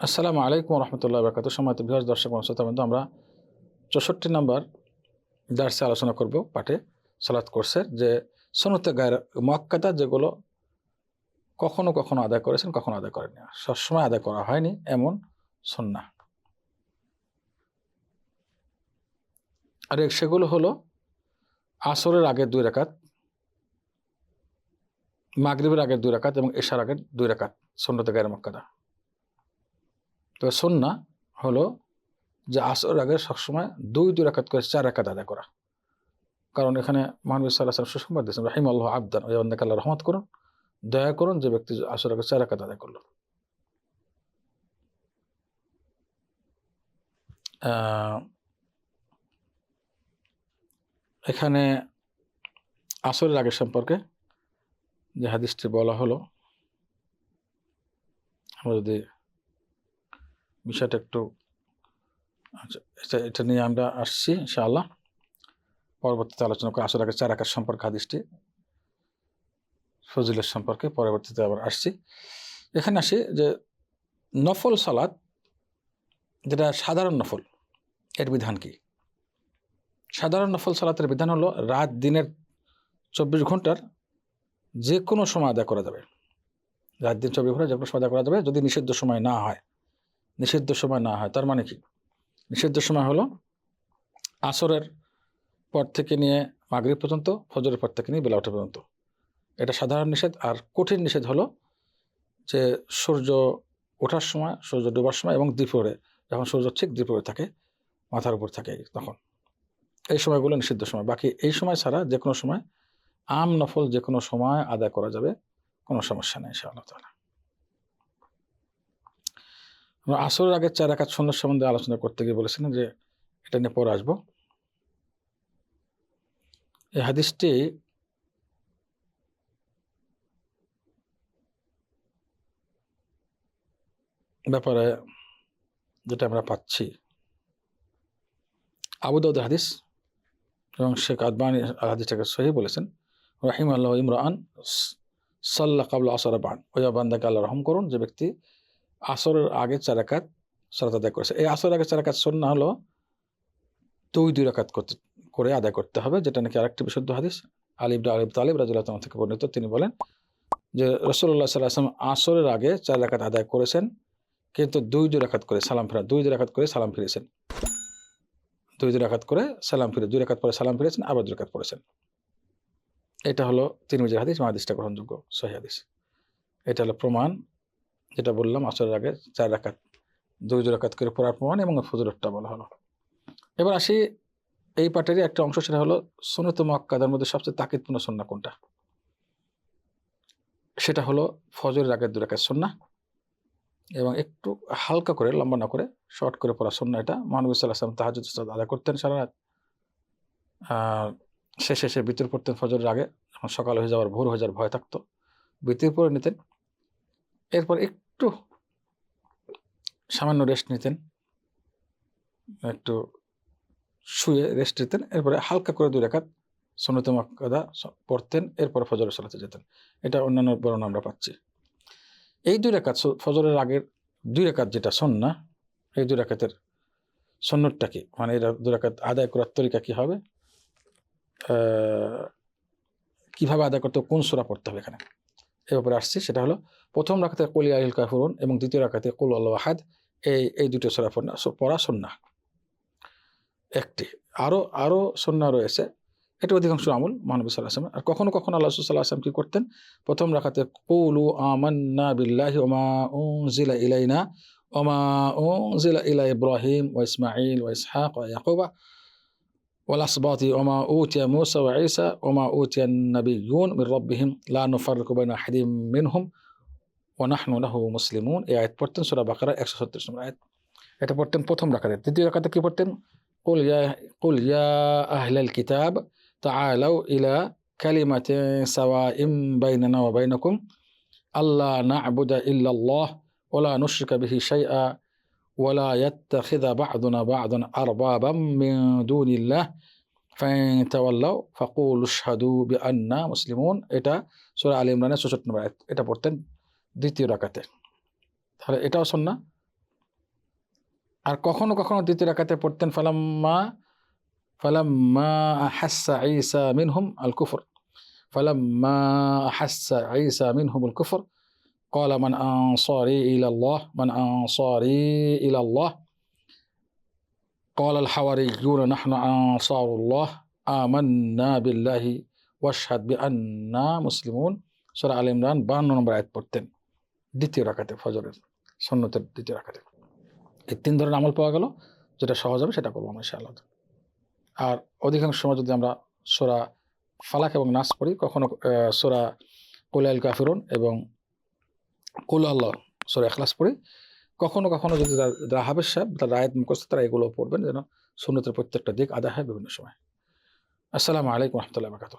আসসালামু আলাইকুম রহমতুল্লাহ বরকাত সময়ত বৃহস্প দর্শক শ্রোতা আমরা চৌষট্টি নম্বর দার্সে আলোচনা করব, পাঠে সালাত কোর্সের যে সনতে গায়ের মক্কাদা যেগুলো কখনো কখনো আদায় করেছেন, কখনো আদায় করেনি সবসময় আদায় করা হয়নি এমন সন্না। আর সেগুলো হলো আসরের আগের দুই রেখাত মাগরিবের আগের দুই রেখাত এবং এশার আগের দুই রেখাত সন্ন্যতে গায়ের মক্কাদা তো সন্না হলো যে আসর আগে সবসময় দুই দুই রাকাত করে চার রাকাত আদায় করা। কারণ এখানে মানবী সাল্লাহ সাল্লাম সুসংবাদ দিয়েছেন রাহিম আল্লাহ আবদান, ওই অন্দাকে আল্লাহ রহমত করুন, দয়া করুন যে ব্যক্তি আসর আগে চার রাকাত আদায় করল। এখানে আসরের আগে সম্পর্কে যে হাদিসটি বলা হলো, আমরা যদি বিষয়টা একটু আচ্ছা এটা নিয়ে আমরা আসছি, ইনশাআল্লাহ। পরবর্তীতে আলোচনা করে। আসলে চার আকার সম্পর্কে, হাদিসটি ফজিলের সম্পর্কে পরবর্তীতে আবার আসছি। এখানে আসি যে নফল সালাদ, যেটা সাধারণ নফল, এর বিধান কি? সাধারণ নফল সালাতের বিধান হলো রাত দিনের চব্বিশ ঘণ্টার যে কোনো সময় আদায় করা যাবে। রাত দিন চব্বিশ ঘণ্টা যে কোনো সময় আদায় করা যাবে। যদি নিষিদ্ধ সময় না হয় নিষিদ্ধ সময় না হয়, তার মানে কি? নিষিদ্ধ সময় হলো আসরের পর থেকে নিয়ে মাগরিব পর্যন্ত, ফজরের পর থেকে নিয়ে বেলা ওঠা পর্যন্ত। এটা সাধারণ নিষেধ। আর কঠিন নিষেধ হলো যে সূর্য ওঠার সময়, সূর্য ডোবার সময় এবং দ্বীপরে যখন সূর্য ঠিক দ্বীপরে থাকে, মাথার উপর থাকে তখন। এই সময়গুলো নিষিদ্ধ সময়। বাকি এই সময় ছাড়া যে কোনো সময় আম, নফল যে কোনো সময় আদায় করা যাবে, কোনো সমস্যা নেই, ইনশাআল্লাহ তালা আসরের আগে চার একাত সন্ন্যাস সম্বন্ধে আলোচনা করতে গিয়ে বলেছিলেন যে এটা নিয়ে পরে আসব। এই হাদিসটি ব্যাপারে যেটা আমরা পাচ্ছি। আবুদাউদ হাদিস এবং শেখ আদবানি হাদিসটাকে সহি বলেছেন। রাহিম আল্লাহ ইমরান সাল্লাহ কাবুল আসর বান ওই বান্দাকে আল্লাহ রহম করুন, যে ব্যক্তি আসরের আগে চার একাত সালাত আদায় করেছে। এই আসরের আগে চারাকাত সন্না হলো দুই দুই রাকাত করতে, করে আদায় করতে হবে, যেটা নাকি আরেকটি বিশুদ্ধ হাদিস। আলিবরা আলিব তালিব রাজুল্লাহ থেকে বর্ণিত, তিনি বলেন যে রসুল্লাহ সাল্লাহ আসলাম আসরের আগে চার রাকাত আদায় করেছেন, কিন্তু দুই দুই রাকাত করে সালাম ফেরা, দুই দুই রাকাত করে সালাম ফিরেছেন। দুই দুই রাকাত করে সালাম ফিরে, দুই রাকাত পরে সালাম ফিরেছেন, আবার দুই রাকাত পড়েছেন। এটা হলো তিন মিজের হাদিস মাহাদিসটা গ্রহণযোগ্য, সহি হাদিস। এটা হলো প্রমাণ যেটা বললাম, আসরের আগে চার রাকাত, দুই রাকাত করে পড়ার প্রমাণ এবং ফজরতটা বলা হলো। এবার আসি, এই পাটেরই একটা অংশ, সেটা হলো সুনত মক্কাদের মধ্যে সবচেয়ে তাকিদপূর্ণ সন্না কোনটা? সেটা হলো ফজরের আগের দু রাকাত সন্না এবং একটু হালকা করে, লম্বা না করে, শর্ট করে পড়া সন্না এটা। মানবী সাল্লাহ আসলাম তাহাজ আদায় করতেন সারা রাত। শেষে সে বিতর পড়তেন ফজরের আগে, যখন সকাল হয়ে যাওয়ার, ভোর হয়ে যাওয়ার ভয় থাকতো। বিতির পরে নিতেন। এরপর একটু সামান্য রেস্ট নিতেন। একটু শুয়ে রেস্ট নিতেন। এরপরে হালকা করে দুই রেখাত সন্নত মাকাদা পড়তেন। এরপর ফজরের সালাতে যেতেন। এটা অন্যান্য বর্ণনা আমরা পাচ্ছি। এই দুই রেখাত ফজরের আগের দুই রেখাত যেটা সন্না এই দুই রেখাতের সন্ন্যতটা কি? মানে এরা দুই রেখাত আদায় করার তরিকা কী হবে? কীভাবে আদায় করতে কোন সোরা পড়তে হবে এখানে? এ ব্যাপারে আসছি, সেটা হলো প্রথম রাখাতে কলি আহিল কাফরুন এবং দ্বিতীয় রাখাতে কুল আল্লাহ আহাদ, এই এই দুটো সোরা পড়া সন্না একটি আরও আরও সন্না রয়েছে এটা অধিকাংশ আমল মহানবী সাল্লাহ আসলাম আর কখনো কখনো আল্লাহ সাল্লাহ আসলাম কী করতেন? প্রথম রাখাতে কৌলু আমান্না বিল্লাহি ওমা ও জিলা ইলাইনা ওমা ও জিলা ইলা ইব্রাহিম ও ইসমাইল ও ইসহাক ও ইয়াকুবা। والأسباط وما أوتي موسى وعيسى وما أوتي النبيون من ربهم لا نفرق بين أحد منهم ونحن له مسلمون এই আয়াত পড়তেন সূরা বাকারা 136 নম্বর আয়াত এটা পড়তেন প্রথম রাকাতে দ্বিতীয় রাকাতে কি পড়তেন قل يا قل يا أهل الكتاب تعالوا إلى كلمة سواء بيننا وبينكم ألا نعبد إلا الله ولا نشرك به شيئا ولا يتخذ بعضنا بعضا أربابا من دون الله فإن تولوا فقولوا اشهدوا بأننا مسلمون এটা সূরা আলী ইমরানের 64 নম্বর আয়াত এটা পড়তেন দ্বিতীয় রাকাতে তাহলে এটাও সন্না আর কখনো কখনো দ্বিতীয় রাকাতে পড়তেন ফালাম্মা ফালাম্মা হাসা ঈসা মিনহুম আল কুফর ফালাম্মা হাসা ঈসা মিনহুম আল কুফর قال من أنصاري إلى الله من أنصاري إلى الله قال الحواريون نحن أنصار الله آمنا بالله واشهد بأننا مسلمون সূরা আল ইমরান 52 নম্বর আয়াত পড়তেন দ্বিতীয় রাকাতে ফজরের সুন্নতের দ্বিতীয় রাকাতে এই তিন ধরনের আমল পাওয়া গেল যেটা সহজ হবে সেটা করবো আমরা ইনশাআল্লাহ আর অধিকাংশ সময় যদি আমরা সোরা ফালাক এবং নাস পড়ি কখনো সোরা কুলাইল কাফিরুন এবং কুল আল্লাহ, সরে এখলাস পড়ি, কখনো কখনো যদি রাহাবের সাহেব, তার রায়ত মুখস্থ, তারা এগুলো পড়বেন যেন সুন্নতের প্রত্যেকটা দিক আদা হয় বিভিন্ন সময়। আসসালামু আলাইকুম রহমতুল্লাহ বাকাত